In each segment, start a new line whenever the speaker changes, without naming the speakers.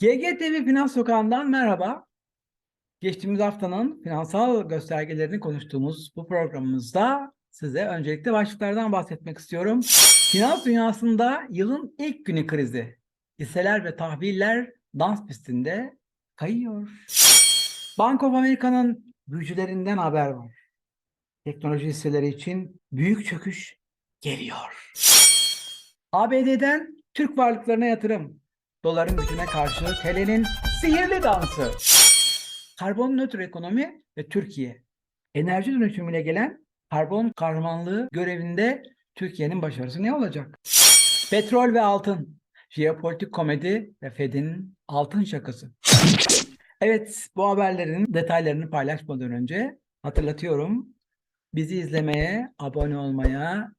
GGTV Finans Sokağı'ndan merhaba. Geçtiğimiz haftanın finansal göstergelerini konuştuğumuz bu programımızda size öncelikle başlıklardan bahsetmek istiyorum. Finans dünyasında yılın ilk günü krizi. Hisseler ve tahviller dans pistinde kayıyor. Bank of America'nın büyücülerinden haber var. Teknoloji hisseleri için büyük çöküş geliyor. ABD'den Türk varlıklarına yatırım. Doların gücüne karşı TL'nin sihirli dansı. Karbon nötr ekonomi ve Türkiye. Enerji dönüşümüyle gelen karbon kahramanlığı görevinde Türkiye'nin başarısı ne olacak? Petrol ve altın. Jeopolitik komedi ve Fed'in altın şakası. Evet, bu haberlerin detaylarını paylaşmadan önce hatırlatıyorum. Bizi izlemeye, abone olmaya,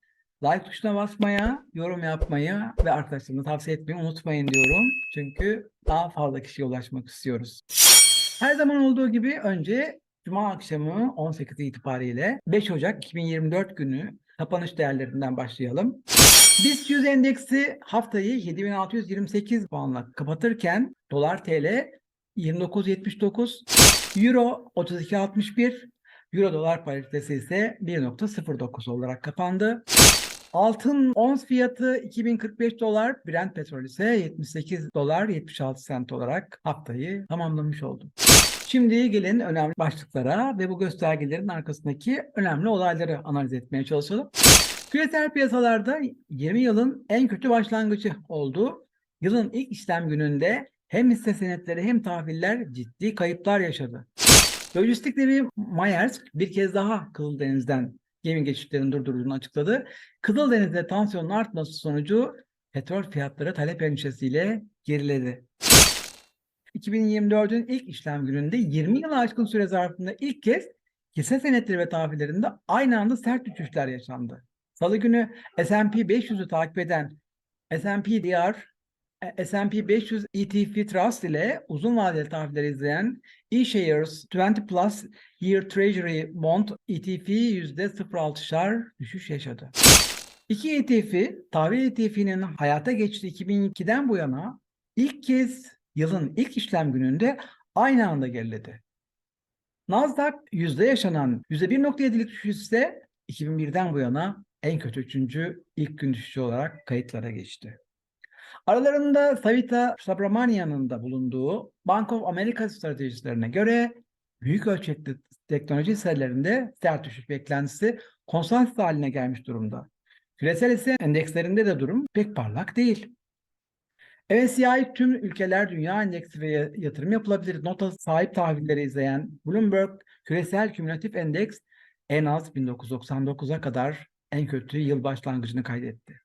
like tuşuna basmaya, yorum yapmayı ve arkadaşlarına tavsiye etmeyi unutmayın diyorum. Çünkü daha fazla kişiye ulaşmak istiyoruz. Her zaman olduğu gibi önce Cuma akşamı 18 itibariyle 5 Ocak 2024 günü kapanış değerlerinden başlayalım. BIST 100 endeksi haftayı 7628 puanla kapatırken dolar TL 29.79, euro 32.61, euro dolar paritesi ise 1.09 olarak kapandı. Altın ons fiyatı 2045 dolar, Brent petrol ise 78 dolar 76 sent olarak haftayı tamamlamış oldu. Şimdi gelin önemli başlıklara ve bu göstergelerin arkasındaki önemli olayları analiz etmeye çalışalım. Küresel piyasalarda 20 yılın en kötü başlangıcı oldu. Yılın ilk işlem gününde hem hisse senetleri hem tahviller ciddi kayıplar yaşadı. Lojistik devi Maersk bir kez daha Kızıldeniz'den gemi geçişlerinin durdurulduğunu açıkladı. Kızıldeniz'de tansiyonun artması sonucu petrol fiyatları talep endişesiyle geriledi. 2024'ün ilk işlem gününde 20 yılı aşkın süre zarfında ilk kez hisse senetleri ve tahvillerinde aynı anda sert düşüşler yaşandı. Salı günü S&P 500'ü takip eden S&P DR S&P 500 ETF Trust ile uzun vadeli tahvilleri izleyen eShares 20 Plus Year Treasury Bond ETF %0.6'şar düşüş yaşadı. İki ETF, tahvil ETF'nin hayata geçtiği 2002'den bu yana ilk kez yılın ilk işlem gününde aynı anda geriledi. Nasdaq yüzde yaşanan %1.7'lik düşüş ise 2001'den bu yana en kötü üçüncü ilk gün düşüşü olarak kayıtlara geçti. Aralarında Savita Subramanian'ın da bulunduğu Bank of America stratejilerine göre büyük ölçekli teknoloji hisselerinde sert düşüş beklentisi konsans haline gelmiş durumda. Küresel hisse endekslerinde de durum pek parlak değil. MSCI tüm ülkeler dünya endeksi ve yatırım yapılabilir nota sahip tahvilleri izleyen Bloomberg küresel kümülatif endeks en az 1999'a kadar en kötü yıl başlangıcını kaydetti.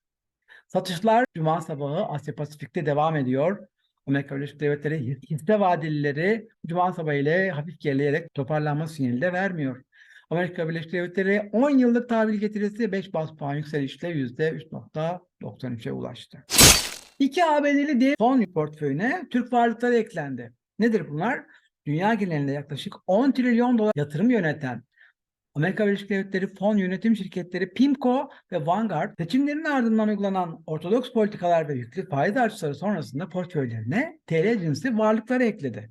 Satışlar Cuma sabahı Asya Pasifik'te devam ediyor. Amerika Birleşik Devletleri hisse vadelileri Cuma sabahı ile hafif gerileyerek toparlanma sinyali de vermiyor. Amerika Birleşik Devletleri 10 yıllık tahvil getirisi 5 bas puan yükselişle %3.93'e ulaştı. İki ABD'li dev fon portföyüne Türk varlıkları eklendi. Nedir bunlar? Dünya genelinde yaklaşık 10 trilyon dolar yatırım yöneten Amerika Birleşik Devletleri fon yönetim şirketleri PIMCO ve Vanguard seçimlerin ardından uygulanan ortodoks politikalar ve yüklü faiz artışları sonrasında portföylerine TL cinsi varlıkları ekledi.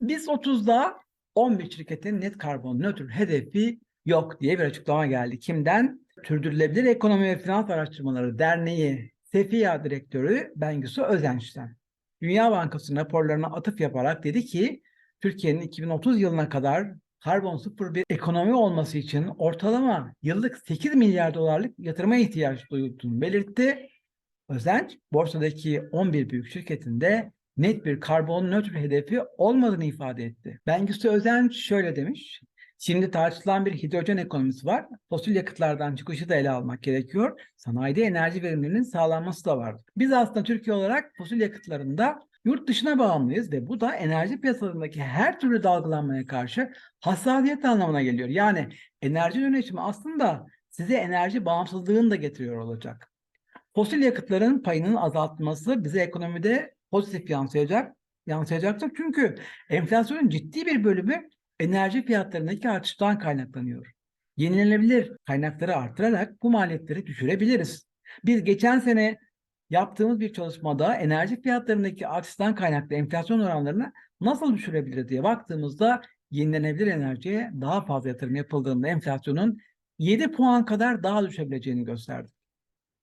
Biz 30'da 11 şirketin net karbon nötr hedefi yok diye bir açıklama geldi. Kimden? Sürdürülebilir Ekonomi ve Finans Araştırmaları Derneği SEFİA Direktörü Bengüsü Özenç'ten. Dünya Bankası'nın raporlarına atıf yaparak dedi ki Türkiye'nin 2030 yılına kadar karbon sıfır bir ekonomi olması için ortalama yıllık 8 milyar dolarlık yatırıma ihtiyaç duyulduğunu belirtti. Özenç, borsadaki 11 büyük şirketinde net bir karbon nötr hedefi olmadığını ifade etti. Bengüsü Özenç şöyle demiş. Şimdi tartışılan bir hidrojen ekonomisi var. Fosil yakıtlardan çıkışı da ele almak gerekiyor. Sanayide enerji verimliliğinin sağlanması da var. Biz aslında Türkiye olarak fosil yakıtlarında yurt dışına bağımlıyız ve bu da enerji piyasalarındaki her türlü dalgalanmaya karşı hassasiyet anlamına geliyor. Yani enerji yönetimi aslında size enerji bağımsızlığını da getiriyor olacak. Fosil yakıtların payının azaltılması bize ekonomide pozitif yansıyacak, yansıyacaktır. Çünkü enflasyonun ciddi bir bölümü enerji fiyatlarındaki artıştan kaynaklanıyor. Yenilenebilir kaynakları artırarak bu maliyetleri düşürebiliriz. Biz geçen sene yaptığımız bir çalışmada enerji fiyatlarındaki artıştan kaynaklı enflasyon oranlarını nasıl düşürebilir diye baktığımızda yenilenebilir enerjiye daha fazla yatırım yapıldığında enflasyonun 7 puan kadar daha düşebileceğini gösterdi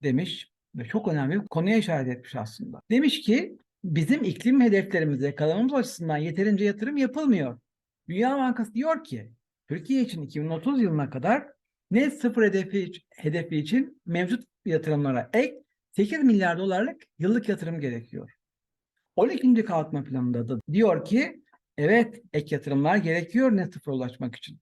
demiş ve çok önemli bir konuya işaret etmiş aslında. Demiş ki bizim iklim hedeflerimizi yakalamamız açısından yeterince yatırım yapılmıyor. Dünya Bankası diyor ki Türkiye için 2030 yılına kadar net sıfır hedefi, hedefi için mevcut yatırımlara ek 8 milyar dolarlık yıllık yatırım gerekiyor. 12. kalkınma planında da diyor ki evet ek yatırımlar gerekiyor net sıfıra ulaşmak için.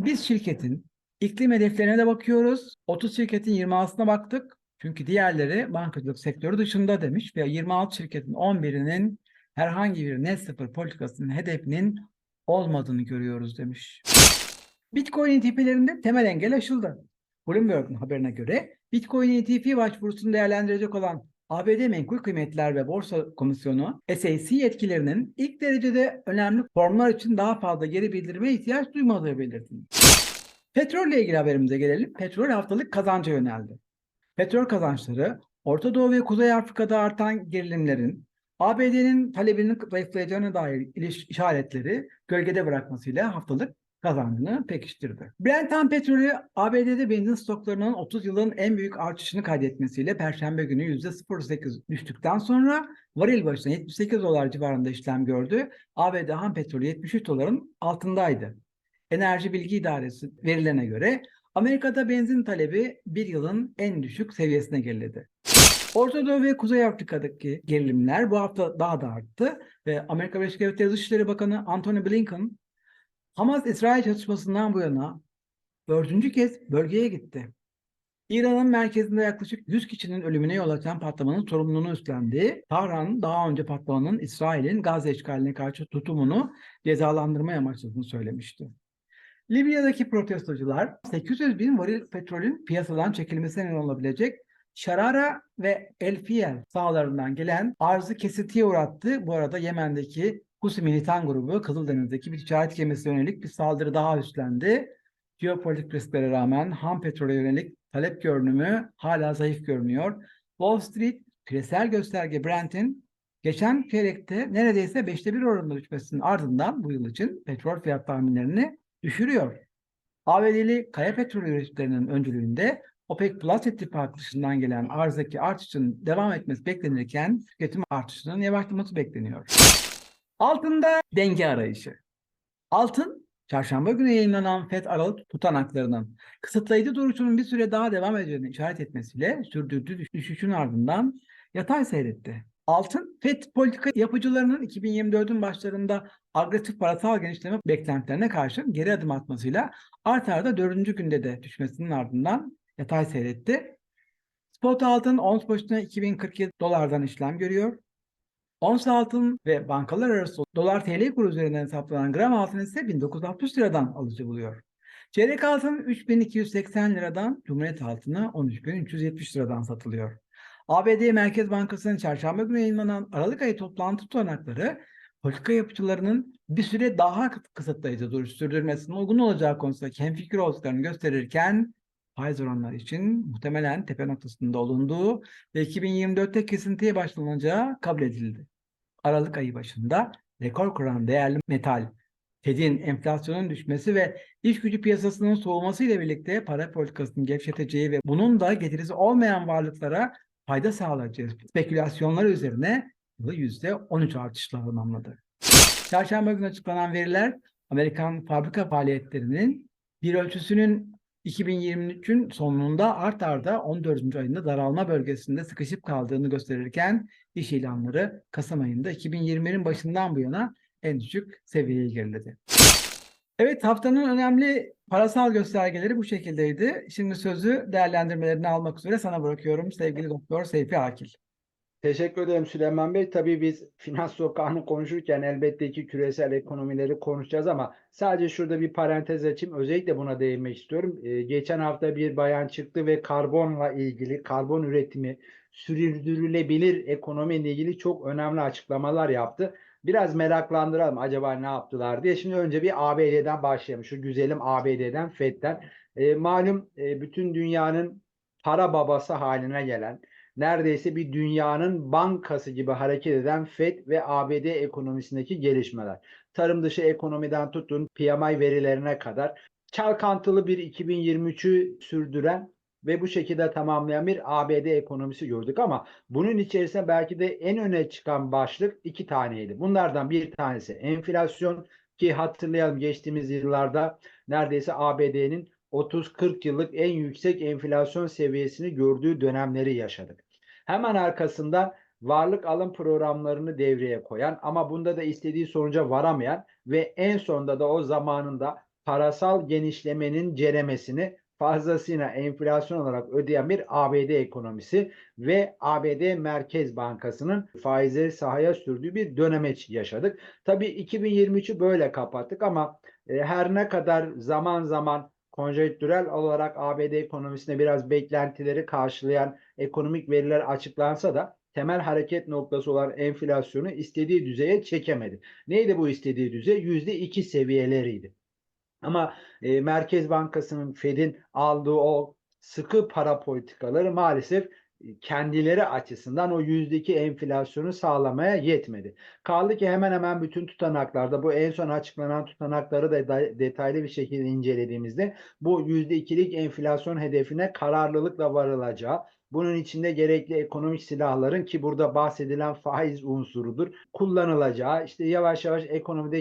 Biz şirketin iklim hedeflerine de bakıyoruz. 30 şirketin 26'sına baktık. Çünkü diğerleri bankacılık sektörü dışında demiş ve 26 şirketin 11'inin herhangi bir net sıfır politikasının hedefinin olmadığını görüyoruz demiş. Bitcoin ETP'lerinde temel engel aşıldı. Bloomberg'un haberine göre Bitcoin ETF başvurusunu değerlendirecek olan ABD Menkul Kıymetler ve Borsa Komisyonu SEC yetkilerinin ilk derecede önemli formlar için daha fazla geri bildirime ihtiyaç duymadığı belirtildi. Petrolle ilgili haberimize gelelim. Petrol haftalık kazanca yöneldi. Petrol kazançları Orta Doğu ve Kuzey Afrika'da artan gerilimlerin ABD'nin talebinin zayıflayacağına dair işaretleri gölgede bırakmasıyla haftalık kazancını pekiştirdi. Brent tam petrolü ABD'de benzin stoklarının 30 yılın en büyük artışını kaydetmesiyle Perşembe günü %0.8 düştükten sonra varil başına 78 dolar civarında işlem gördü. ABD ham petrolü 73 doların altındaydı. Enerji Bilgi İdaresi verilerine göre Amerika'da benzin talebi bir yılın en düşük seviyesine geriledi. Orta Doğu ve Kuzey Afrika'daki gerilimler bu hafta daha da arttı ve Amerika Birleşik Devletleri Dışişleri Bakanı Antony Blinken Hamas-İsrail çatışmasından bu yana dördüncü kez bölgeye gitti. İran'ın merkezinde yaklaşık 100 kişinin ölümüne yol açan patlamanın sorumluluğunu üstlendi. Tahran daha önce patlamanın İsrail'in Gazze işgaline karşı tutumunu cezalandırmaya amaçladığını söylemişti. Libya'daki protestocular 800 bin varil petrolün piyasadan çekilmesine neden olabilecek Şarara ve El Fiel sahalarından gelen arzı kesintiye uğrattı. Bu arada Yemen'deki Husi militan grubu Kızıldeniz'deki bir ticaret gemisine yönelik bir saldırı daha üstlendi. Jeopolitik risklere rağmen ham petrole yönelik talep görünümü hala zayıf görünüyor. Wall Street küresel gösterge Brent'in geçen çeyrekte neredeyse beşte bir oranında düşmesinin ardından bu yıl için petrol fiyat tahminlerini düşürüyor. ABD'li kaya petrol üreticilerinin öncülüğünde OPEC Plus ittifakı dışından gelen arzdaki artışın devam etmesi beklenirken tüketim artışının yavaşlaması bekleniyor. Altında denge arayışı. Altın, çarşamba günü yayınlanan FED Aralık tutanaklarının kısıtlayıcı duruşunun bir süre daha devam edeceğini işaret etmesiyle sürdürdüğü düş- düşüşün ardından yatay seyretti. Altın, FED politika yapıcılarının 2024'ün başlarında agresif parasal genişleme beklentilerine karşın geri adım atmasıyla art arda dördüncü günde de düşmesinin ardından yatay seyretti. Spot altın ons başına 2047 dolardan işlem görüyor. Ons altın ve bankalar arası dolar TL kuru üzerinden hesaplanan gram altın ise 1960 liradan alıcı buluyor. Çeyrek altın 3280 liradan, Cumhuriyet altını 13370 liradan satılıyor. ABD Merkez Bankası'nın çarşamba günü yayınlanan Aralık ayı toplantı tutanakları politika yapıcılarının bir süre daha kısıtlayıcı duruş sürdürmesinin uygun olacağı konusunda hemfikir olduklarını gösterirken faiz oranları için muhtemelen tepe noktasında olunduğu ve 2024'te kesintiye başlanacağı kabul edildi. Aralık ayı başında rekor kıran değerli metal, Fed'in enflasyonun düşmesi ve iş gücü piyasasının soğuması ile birlikte para politikasını gevşeteceği ve bunun da getirisi olmayan varlıklara fayda sağlayacağı spekülasyonlar üzerine yılı %13 artışla tamamladı. Çarşamba günü açıklanan veriler Amerikan fabrika faaliyetlerinin bir ölçüsünün 2023'ün sonunda art arda 14. ayında daralma bölgesinde sıkışıp kaldığını gösterirken iş ilanları Kasım ayında 2020'nin başından bu yana en düşük seviyeye geriledi. Evet haftanın önemli parasal göstergeleri bu şekildeydi. Şimdi sözü değerlendirmelerini almak üzere sana bırakıyorum sevgili Doktor Seyfi Akil.
Teşekkür ederim Süleyman Bey. Tabii biz finans sokağını konuşurken elbette ki küresel ekonomileri konuşacağız ama sadece şurada bir parantez açayım. Özellikle buna değinmek istiyorum. Ee, geçen hafta bir bayan çıktı ve karbonla ilgili, karbon üretimi, sürdürülebilir ekonomiyle ilgili çok önemli açıklamalar yaptı. Biraz meraklandıralım acaba ne yaptılar diye. Şimdi önce bir ABD'den başlayalım. Şu güzelim ABD'den, FED'den. Ee, malum e, bütün dünyanın para babası haline gelen neredeyse bir dünyanın bankası gibi hareket eden FED ve ABD ekonomisindeki gelişmeler. Tarım dışı ekonomiden tutun PMI verilerine kadar çalkantılı bir 2023'ü sürdüren ve bu şekilde tamamlayan bir ABD ekonomisi gördük ama bunun içerisinde belki de en öne çıkan başlık iki taneydi. Bunlardan bir tanesi enflasyon ki hatırlayalım geçtiğimiz yıllarda neredeyse ABD'nin 30-40 yıllık en yüksek enflasyon seviyesini gördüğü dönemleri yaşadık. Hemen arkasından varlık alım programlarını devreye koyan ama bunda da istediği sonuca varamayan ve en sonunda da o zamanında parasal genişlemenin ceremesini fazlasıyla enflasyon olarak ödeyen bir ABD ekonomisi ve ABD Merkez Bankası'nın faizleri sahaya sürdüğü bir döneme yaşadık. Tabii 2023'ü böyle kapattık ama e, her ne kadar zaman zaman konjonktürel olarak ABD ekonomisinde biraz beklentileri karşılayan ekonomik veriler açıklansa da temel hareket noktası olan enflasyonu istediği düzeye çekemedi. Neydi bu istediği düzey? %2 seviyeleriydi. Ama e, Merkez Bankası'nın Fed'in aldığı o sıkı para politikaları maalesef kendileri açısından o yüzdeki enflasyonu sağlamaya yetmedi. Kaldı ki hemen hemen bütün tutanaklarda bu en son açıklanan tutanakları da de- detaylı bir şekilde incelediğimizde bu %2'lik enflasyon hedefine kararlılıkla varılacağı, bunun içinde gerekli ekonomik silahların ki burada bahsedilen faiz unsurudur kullanılacağı, işte yavaş yavaş ekonomide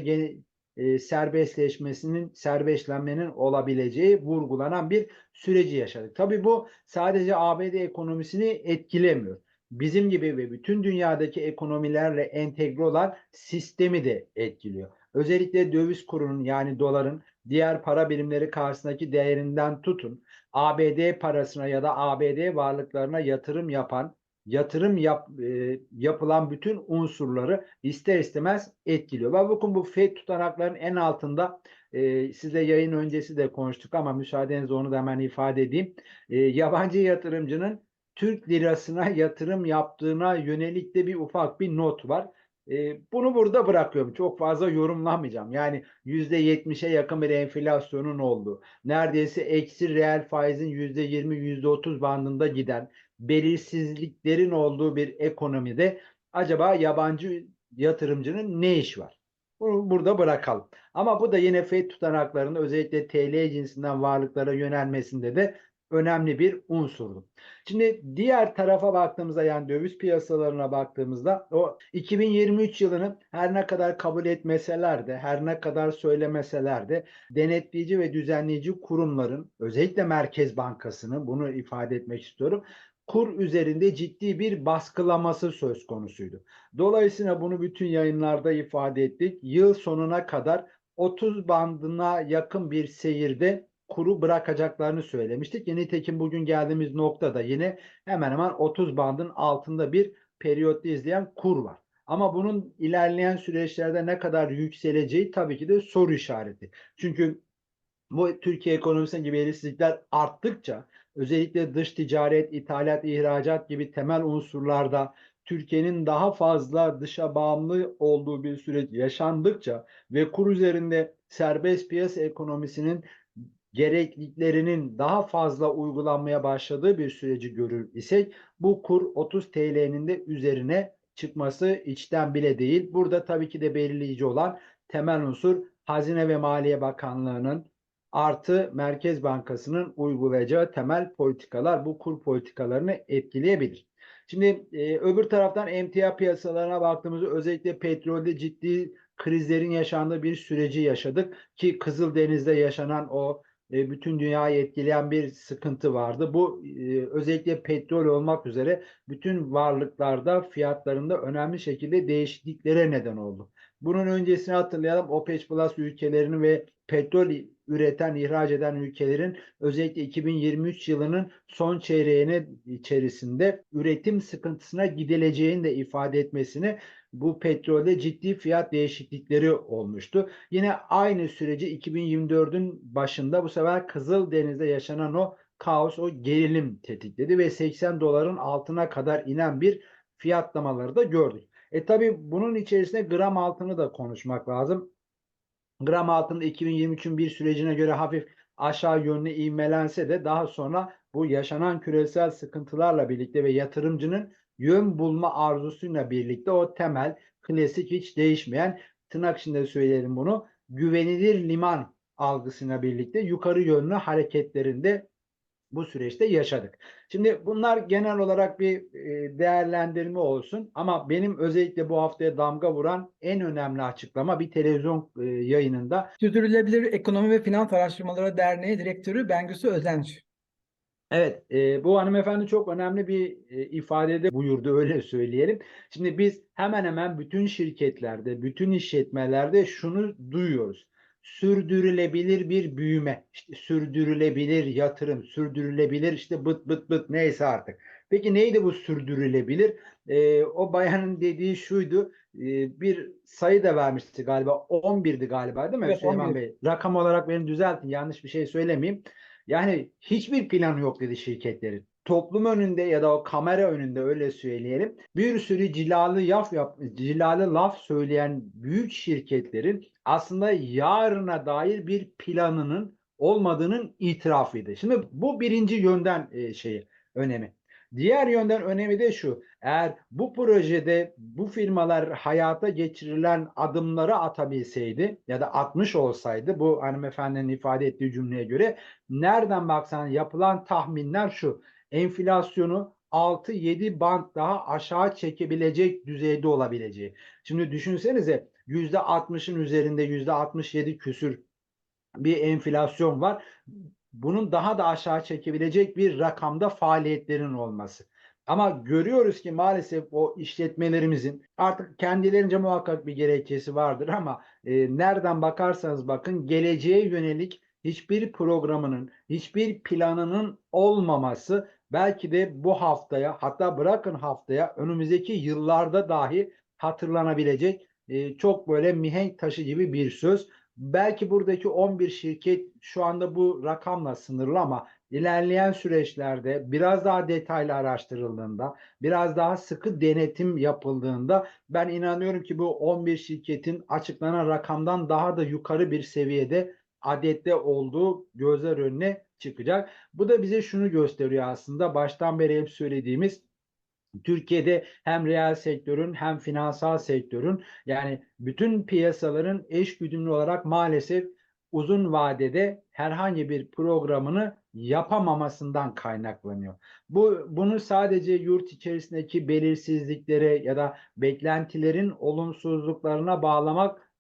e, serbestleşmesinin, serbestlenmenin olabileceği vurgulanan bir süreci yaşadık. Tabii bu sadece ABD ekonomisini etkilemiyor. Bizim gibi ve bütün dünyadaki ekonomilerle entegre olan sistemi de etkiliyor. Özellikle döviz kurunun yani doların diğer para birimleri karşısındaki değerinden tutun ABD parasına ya da ABD varlıklarına yatırım yapan yatırım yap, e, yapılan bütün unsurları ister istemez etkiliyor. Ve bakın bu FED tutanakların en altında e, sizle yayın öncesi de konuştuk ama müsaadenizle onu da hemen ifade edeyim. E, yabancı yatırımcının Türk lirasına yatırım yaptığına yönelik de bir ufak bir not var. E, bunu burada bırakıyorum. Çok fazla yorumlamayacağım. Yani %70'e yakın bir enflasyonun olduğu, neredeyse eksi reel faizin %20, %30 bandında giden, belirsizliklerin olduğu bir ekonomide acaba yabancı yatırımcının ne iş var? Bunu burada bırakalım. Ama bu da yine FED tutanaklarında özellikle TL cinsinden varlıklara yönelmesinde de önemli bir unsurdu. Şimdi diğer tarafa baktığımızda yani döviz piyasalarına baktığımızda o 2023 yılını her ne kadar kabul etmeseler de her ne kadar söylemeseler de denetleyici ve düzenleyici kurumların özellikle Merkez Bankası'nın bunu ifade etmek istiyorum kur üzerinde ciddi bir baskılaması söz konusuydu. Dolayısıyla bunu bütün yayınlarda ifade ettik. Yıl sonuna kadar 30 bandına yakın bir seyirde kuru bırakacaklarını söylemiştik. Yine nitekim bugün geldiğimiz noktada yine hemen hemen 30 bandın altında bir periyotta izleyen kur var. Ama bunun ilerleyen süreçlerde ne kadar yükseleceği tabii ki de soru işareti. Çünkü bu Türkiye ekonomisindeki belirsizlikler arttıkça özellikle dış ticaret, ithalat, ihracat gibi temel unsurlarda Türkiye'nin daha fazla dışa bağımlı olduğu bir süreç yaşandıkça ve kur üzerinde serbest piyasa ekonomisinin gerekliliklerinin daha fazla uygulanmaya başladığı bir süreci görür isek bu kur 30 TL'nin de üzerine çıkması içten bile değil. Burada tabii ki de belirleyici olan temel unsur Hazine ve Maliye Bakanlığı'nın artı Merkez Bankası'nın uygulayacağı temel politikalar bu kur politikalarını etkileyebilir. Şimdi e, öbür taraftan emtia piyasalarına baktığımızda özellikle petrolde ciddi krizlerin yaşandığı bir süreci yaşadık ki Kızıldeniz'de yaşanan o e, bütün dünyayı etkileyen bir sıkıntı vardı. Bu e, özellikle petrol olmak üzere bütün varlıklarda fiyatlarında önemli şekilde değişikliklere neden oldu. Bunun öncesini hatırlayalım. OPEC Plus ülkelerinin ve petrol üreten, ihraç eden ülkelerin özellikle 2023 yılının son çeyreğine içerisinde üretim sıkıntısına gidileceğini de ifade etmesini bu petrolde ciddi fiyat değişiklikleri olmuştu. Yine aynı süreci 2024'ün başında bu sefer Kızıldeniz'de yaşanan o kaos, o gerilim tetikledi ve 80 doların altına kadar inen bir fiyatlamaları da gördük. E tabi bunun içerisinde gram altını da konuşmak lazım. Gram altında 2023'ün bir sürecine göre hafif aşağı yönlü ivmelense de daha sonra bu yaşanan küresel sıkıntılarla birlikte ve yatırımcının yön bulma arzusuyla birlikte o temel, klasik hiç değişmeyen tırnak içinde söyleyelim bunu güvenilir liman algısıyla birlikte yukarı yönlü hareketlerinde bu süreçte yaşadık. Şimdi bunlar genel olarak bir e, değerlendirme olsun ama benim özellikle bu haftaya damga vuran en önemli açıklama bir televizyon e, yayınında
Sürdürülebilir Ekonomi ve Finans Araştırmaları Derneği Direktörü Bengüsü Özenç.
Evet, e, bu hanımefendi çok önemli bir e, ifadede buyurdu öyle söyleyelim. Şimdi biz hemen hemen bütün şirketlerde, bütün işletmelerde şunu duyuyoruz. Sürdürülebilir bir büyüme, işte sürdürülebilir yatırım, sürdürülebilir işte bıt bıt bıt neyse artık. Peki neydi bu sürdürülebilir? E, o bayanın dediği şuydu, e, bir sayı da vermişti galiba, 11'di galiba değil mi
Evet,
Süleyman
11.
Bey? Rakam olarak beni düzeltin, yanlış bir şey söylemeyeyim. Yani hiçbir planı yok dedi şirketlerin. Toplum önünde ya da o kamera önünde öyle söyleyelim. Bir sürü cilalı yaf yap, cilalı laf söyleyen büyük şirketlerin aslında yarına dair bir planının olmadığının itirafıydı. Şimdi bu birinci yönden e, şeyi önemi. Diğer yönden önemi de şu. Eğer bu projede bu firmalar hayata geçirilen adımları atabilseydi ya da atmış olsaydı bu hanımefendinin ifade ettiği cümleye göre nereden baksan yapılan tahminler şu. Enflasyonu 6-7 band daha aşağı çekebilecek düzeyde olabileceği. Şimdi düşünsenize %60'ın üzerinde %67 küsür bir enflasyon var. Bunun daha da aşağı çekebilecek bir rakamda faaliyetlerin olması. Ama görüyoruz ki maalesef o işletmelerimizin artık kendilerince muhakkak bir gerekçesi vardır ama e, nereden bakarsanız bakın geleceğe yönelik hiçbir programının, hiçbir planının olmaması belki de bu haftaya hatta bırakın haftaya önümüzdeki yıllarda dahi hatırlanabilecek e, çok böyle mihenk taşı gibi bir söz. Belki buradaki 11 şirket şu anda bu rakamla sınırlı ama ilerleyen süreçlerde biraz daha detaylı araştırıldığında, biraz daha sıkı denetim yapıldığında ben inanıyorum ki bu 11 şirketin açıklanan rakamdan daha da yukarı bir seviyede adette olduğu gözler önüne çıkacak. Bu da bize şunu gösteriyor aslında baştan beri hep söylediğimiz Türkiye'de hem reel sektörün hem finansal sektörün yani bütün piyasaların eş güdümlü olarak maalesef uzun vadede herhangi bir programını yapamamasından kaynaklanıyor. Bu bunu sadece yurt içerisindeki belirsizliklere ya da beklentilerin olumsuzluklarına bağlamak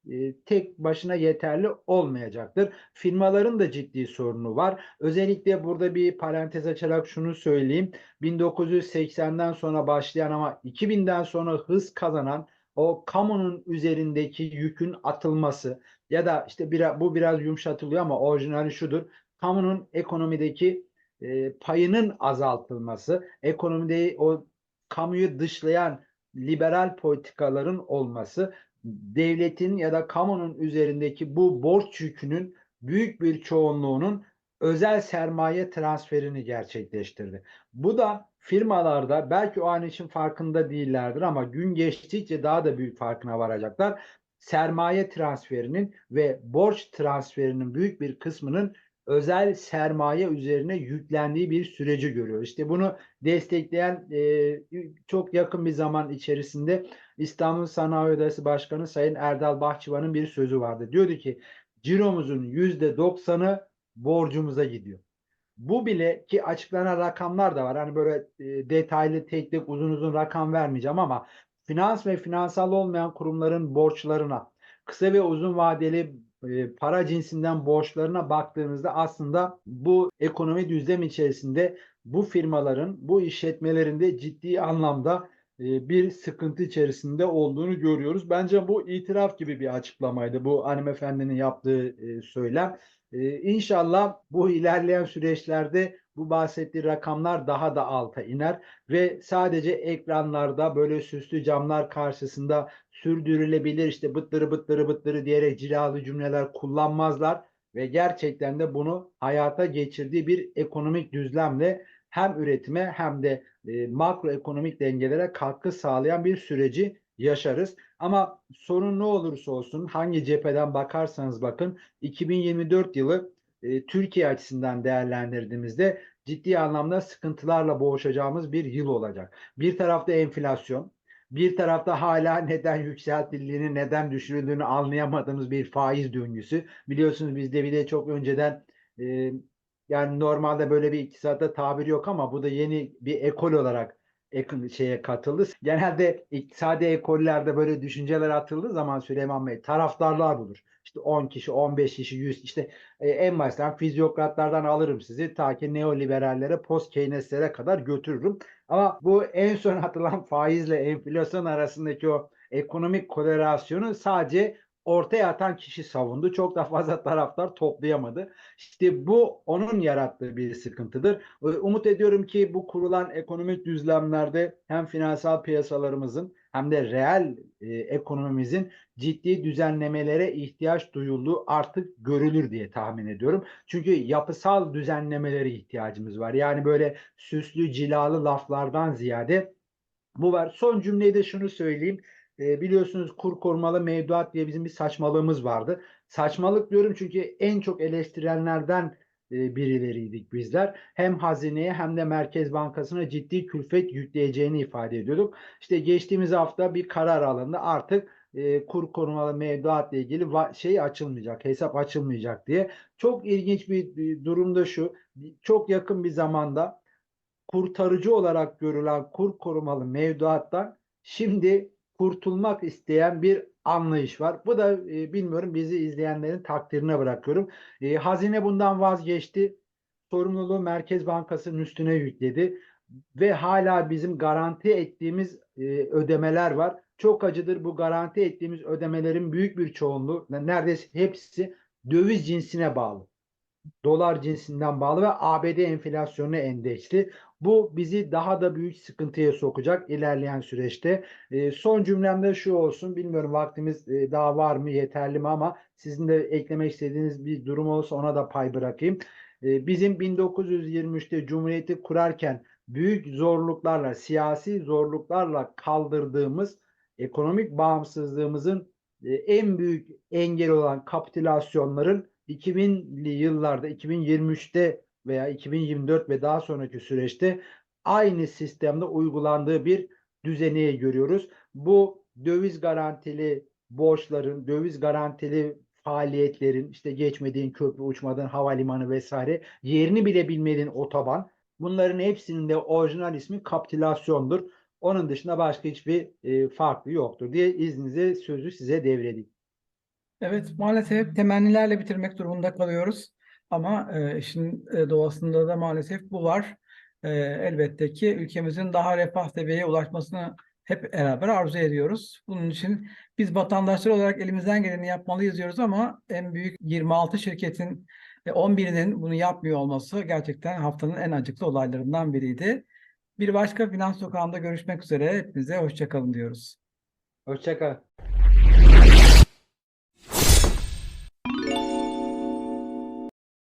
tek başına yeterli olmayacaktır. Firmaların da ciddi sorunu var. Özellikle burada bir parantez açarak şunu söyleyeyim. 1980'den sonra başlayan ama 2000'den sonra hız kazanan o kamunun üzerindeki yükün atılması ya da işte bir, bu biraz yumuşatılıyor ama orijinali şudur. Kamunun ekonomideki e, payının azaltılması, ekonomide o kamuyu dışlayan liberal politikaların olması, devletin ya da kamunun üzerindeki bu borç yükünün büyük bir çoğunluğunun özel sermaye transferini gerçekleştirdi. Bu da firmalarda belki o an için farkında değillerdir ama gün geçtikçe daha da büyük farkına varacaklar. Sermaye transferinin ve borç transferinin büyük bir kısmının özel sermaye üzerine yüklendiği bir süreci görüyoruz. İşte bunu destekleyen e, çok yakın bir zaman içerisinde İstanbul Sanayi Odası Başkanı Sayın Erdal Bahçıvan'ın bir sözü vardı. Diyordu ki ciromuzun yüzde doksanı borcumuza gidiyor. Bu bile ki açıklanan rakamlar da var. Hani böyle e, detaylı tek tek uzun uzun rakam vermeyeceğim ama finans ve finansal olmayan kurumların borçlarına kısa ve uzun vadeli e, para cinsinden borçlarına baktığınızda aslında bu ekonomi düzlem içerisinde bu firmaların, bu işletmelerin de ciddi anlamda bir sıkıntı içerisinde olduğunu görüyoruz. Bence bu itiraf gibi bir açıklamaydı bu hanımefendinin yaptığı e, söylem. E, İnşallah bu ilerleyen süreçlerde bu bahsettiği rakamlar daha da alta iner ve sadece ekranlarda böyle süslü camlar karşısında sürdürülebilir işte bıttırı bıttırı bıttırı diyerek cilalı cümleler kullanmazlar ve gerçekten de bunu hayata geçirdiği bir ekonomik düzlemle hem üretime hem de e, makroekonomik dengelere katkı sağlayan bir süreci yaşarız. Ama sorun ne olursa olsun hangi cepheden bakarsanız bakın 2024 yılı e, Türkiye açısından değerlendirdiğimizde ciddi anlamda sıkıntılarla boğuşacağımız bir yıl olacak. Bir tarafta enflasyon, bir tarafta hala neden yükseltildiğini, neden düşürüldüğünü anlayamadığımız bir faiz döngüsü. Biliyorsunuz bizde bir de çok önceden e, yani normalde böyle bir iktisatta tabir yok ama bu da yeni bir ekol olarak ek- şeye katıldı. Genelde iktisadi ekollerde böyle düşünceler atıldığı zaman Süleyman Bey taraftarlar bulur. İşte 10 kişi, 15 kişi, 100 işte e, en baştan fizyokratlardan alırım sizi ta ki neoliberallere, post Keyneslere kadar götürürüm. Ama bu en son atılan faizle enflasyon arasındaki o ekonomik korelasyonu sadece ortaya atan kişi savundu. Çok da fazla taraftar toplayamadı. İşte bu onun yarattığı bir sıkıntıdır. Ee, Umut ediyorum ki bu kurulan ekonomik düzlemlerde hem finansal piyasalarımızın hem de reel e, ekonomimizin ciddi düzenlemelere ihtiyaç duyulduğu artık görülür diye tahmin ediyorum. Çünkü yapısal düzenlemelere ihtiyacımız var. Yani böyle süslü cilalı laflardan ziyade bu var. Son cümleyi de şunu söyleyeyim. E, biliyorsunuz kur korumalı mevduat diye bizim bir saçmalığımız vardı. Saçmalık diyorum çünkü en çok eleştirenlerden e, birileriydik bizler. Hem hazineye hem de Merkez Bankası'na ciddi külfet yükleyeceğini ifade ediyorduk. İşte geçtiğimiz hafta bir karar alındı. Artık e, kur korumalı mevduatla ilgili şey açılmayacak, hesap açılmayacak diye. Çok ilginç bir, bir durumda şu. Çok yakın bir zamanda kurtarıcı olarak görülen kur korumalı mevduattan şimdi kurtulmak isteyen bir anlayış var. Bu da e, bilmiyorum bizi izleyenlerin takdirine bırakıyorum. E, hazine bundan vazgeçti. Sorumluluğu Merkez Bankası'nın üstüne yükledi ve hala bizim garanti ettiğimiz e, ödemeler var. Çok acıdır bu garanti ettiğimiz ödemelerin büyük bir çoğunluğu neredeyse hepsi döviz cinsine bağlı. Dolar cinsinden bağlı ve ABD enflasyonu endeksli. Bu bizi daha da büyük sıkıntıya sokacak ilerleyen süreçte. E, son cümlemde şu olsun. Bilmiyorum vaktimiz e, daha var mı, yeterli mi ama sizin de eklemek istediğiniz bir durum olsa ona da pay bırakayım. E, bizim 1923'te Cumhuriyeti kurarken büyük zorluklarla, siyasi zorluklarla kaldırdığımız ekonomik bağımsızlığımızın e, en büyük engel olan kapitülasyonların 2000'li yıllarda 2023'te veya 2024 ve daha sonraki süreçte aynı sistemde uygulandığı bir düzeni görüyoruz. Bu döviz garantili borçların, döviz garantili faaliyetlerin, işte geçmediğin köprü, uçmadığın havalimanı vesaire, yerini bile bilmediğin otoban, bunların hepsinin de orijinal ismi kapitülasyondur. Onun dışında başka hiçbir e, farklı yoktur diye izninizle sözü size devredeyim.
Evet, maalesef temennilerle bitirmek durumunda kalıyoruz. Ama e, işin e, doğasında da maalesef bu var. E, elbette ki ülkemizin daha refah seviyeye ulaşmasını hep beraber arzu ediyoruz. Bunun için biz vatandaşlar olarak elimizden geleni yapmalıyız diyoruz ama en büyük 26 şirketin e, 11'inin bunu yapmıyor olması gerçekten haftanın en acıklı olaylarından biriydi. Bir başka Finans Sokağı'nda görüşmek üzere. Hepinize hoşça kalın diyoruz.
Hoşçakalın.